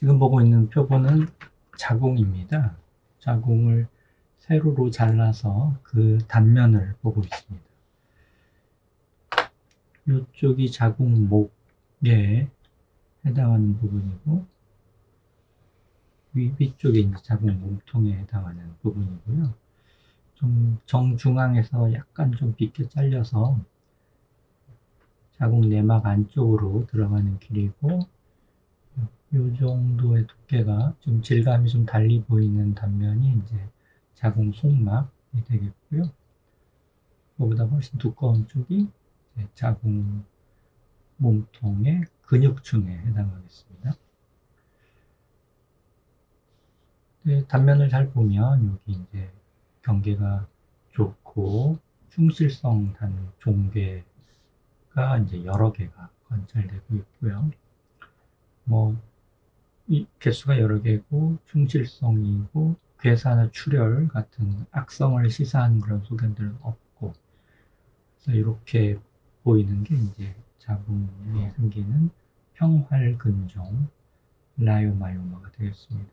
지금 보고 있는 표본은 자궁입니다. 자궁을 세로로 잘라서 그 단면을 보고 있습니다. 이쪽이 자궁목에 해당하는 부분이고 위, 위쪽에 이제 자궁 몸통에 해당하는 부분이고요. 좀 정중앙에서 약간 좀 빗게 잘려서 자궁 내막 안쪽으로 들어가는 길이고 이 정도의 두께가 좀 질감이 좀 달리 보이는 단면이 이제 자궁 속막이 되겠고요. 그보다 훨씬 두꺼운 쪽이 자궁 몸통의 근육층에 해당하겠습니다. 네, 단면을 잘 보면 여기 이제 경계가 좋고 충실성 단 종괴가 이제 여러 개가 관찰되고 있고요. 뭐, 이 개수가 여러 개고, 충실성이고, 괴사나 출혈 같은 악성을 시사하는 그런 소견들은 없고, 그래서 이렇게 보이는 게 이제 자궁에 생기는 평활근종 라요마요마가 되겠습니다.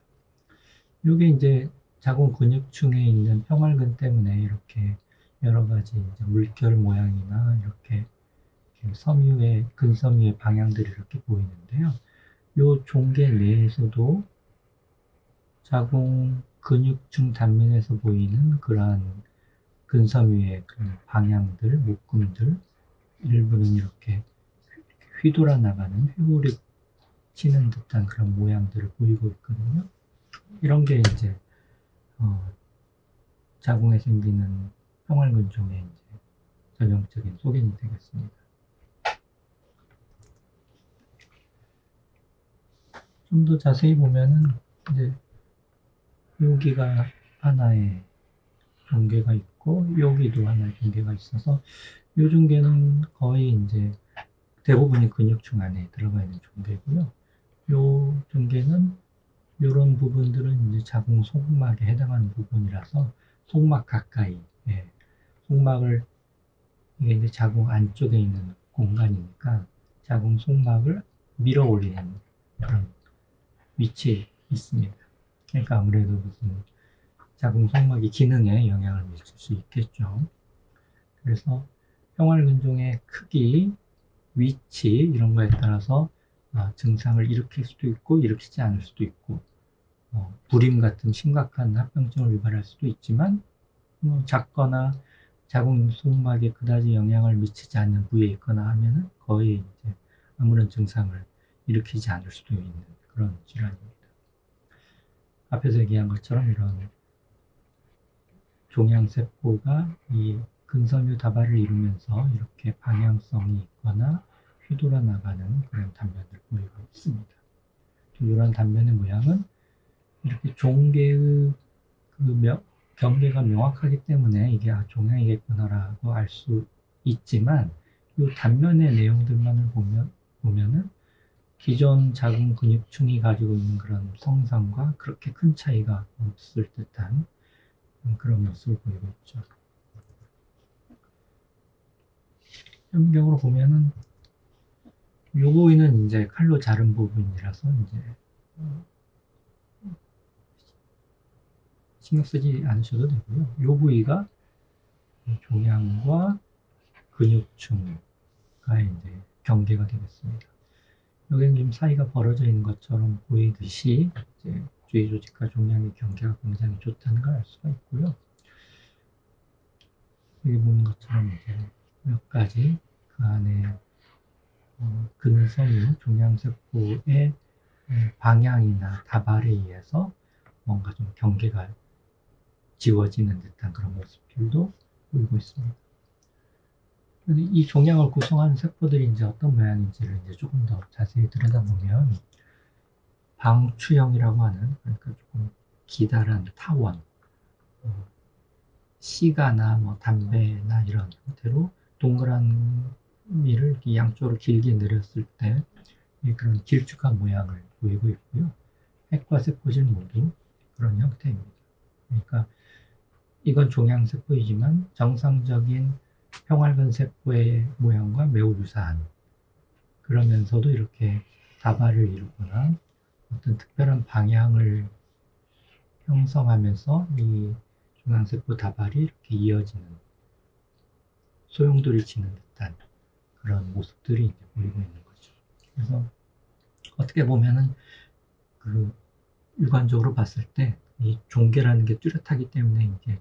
이게 이제 자궁 근육층에 있는 평활근 때문에 이렇게 여러 가지 물결 모양이나 이렇게 섬유의 근섬유의 방향들이 이렇게 보이는데요. 요 종계 내에서도 자궁 근육층 단면에서 보이는 그러한 근섬유의 그 방향들, 묶음들, 일부는 이렇게 휘돌아 나가는 회오리 치는 듯한 그런 모양들을 보이고 있거든요. 이런 게 이제 어, 자궁에 생기는 평활근종의 이제 전형적인 소견이 되겠습니다. 좀 더 자세히 보면은 이제 여기가 하나의 종계가 있고 여기도 하나의 종계가 있어서 요 종계는 거의 이제 대부분이 근육층 안에 들어가 있는 종계고요. 요 종계는 이런 부분들은 이제 자궁 속막에 해당하는 부분이라서 속막 가까이, 예. 속막을 이게 이제 자궁 안쪽에 있는 공간이니까 자궁 속막을 밀어 올리는 그런 위치에 있습니다. 그러니까 아무래도 무슨 자궁 속막의 기능에 영향을 미칠 수 있겠죠. 그래서 평활근종의 크기, 위치 이런 거에 따라서 어, 증상을 일으킬 수도 있고 일으키지 않을 수도 있고 어, 불임 같은 심각한 합병증을 유발할 수도 있지만 뭐 작거나 자궁 속막에 그다지 영향을 미치지 않는 부위에 있거나 하면은 거의 이제 아무런 증상을 일으키지 않을 수도 있는 그런 질환입니다. 앞에서 얘기한 것처럼 이런 종양세포가 이 근섬유 다발을 이루면서 이렇게 방향성이 있거나 휘돌아 나가는 그런 단면을 보이고 있습니다. 이런 단면의 모양은 이렇게 종계의 그 명, 경계가 명확하기 때문에 이게 아, 종양이겠구나라고 알 수 있지만 이 단면의 내용들만을 보면 보면은 기존 자궁 근육층이 가지고 있는 그런 성상과 그렇게 큰 차이가 없을 듯한 그런 모습을 보이고 있죠. 현경으로 보면은 요 부위는 이제 칼로 자른 부분이라서 이제 신경 쓰지 않으셔도 되고요. 요 부위가 종양과 근육층과 이제 경계가 되겠습니다. 여기는 지금 사이가 벌어져 있는 것처럼 보이듯이 이제 주위 조직과 종양의 경계가 굉장히 좋다는 걸 알 수가 있고요. 여기 보는 것처럼 이제 몇 가지 그 안에 어, 근섬유 종양세포의 방향이나 다발에 의해서 뭔가 좀 경계가 지워지는 듯한 그런 모습들도 보이고 있습니다. 이 종양을 구성하는 세포들이 이제 어떤 모양인지를 이제 조금 더 자세히 들여다보면 방추형이라고 하는 그러니까 조금 기다란 타원, 어, 시가나 뭐 담배나 이런 형태로 동그란 미를 양쪽으로 길게 내렸을 때 그런 길쭉한 모양을 보이고 있고요. 핵과 세포질 모두 그런 형태입니다. 그러니까 이건 종양세포이지만 정상적인 평활근 세포의 모양과 매우 유사한 그러면서도 이렇게 다발을 이루거나 어떤 특별한 방향을 형성하면서 이 중앙세포 다발이 이렇게 이어지는 소용돌이 치는 듯한 그런 모습들이 이제 보이고 있는 거죠. 그래서 어떻게 보면은 그 육안적으로 봤을 때 이 종계라는 게 뚜렷하기 때문에 이제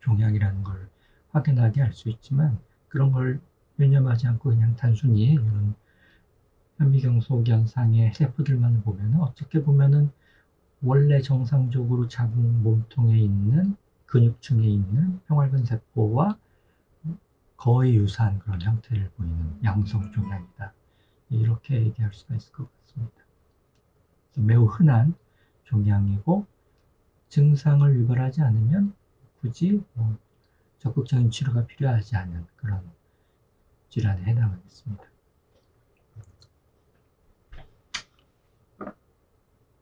종양이라는 걸 확연하게 알 수 있지만 그런 걸 유념하지 않고 그냥 단순히 이런 현미경소견상의 세포들만 보면은 어떻게 보면은 원래 정상적으로 자궁 몸통에 있는 근육층에 있는 평활근 세포와 거의 유사한 그런 형태를 보이는 양성 종양이다. 이렇게 얘기할 수가 있을 것 같습니다. 매우 흔한 종양이고 증상을 유발하지 않으면 굳이 뭐 적극적인 치료가 필요하지 않은 그런 질환에 해당하겠습니다.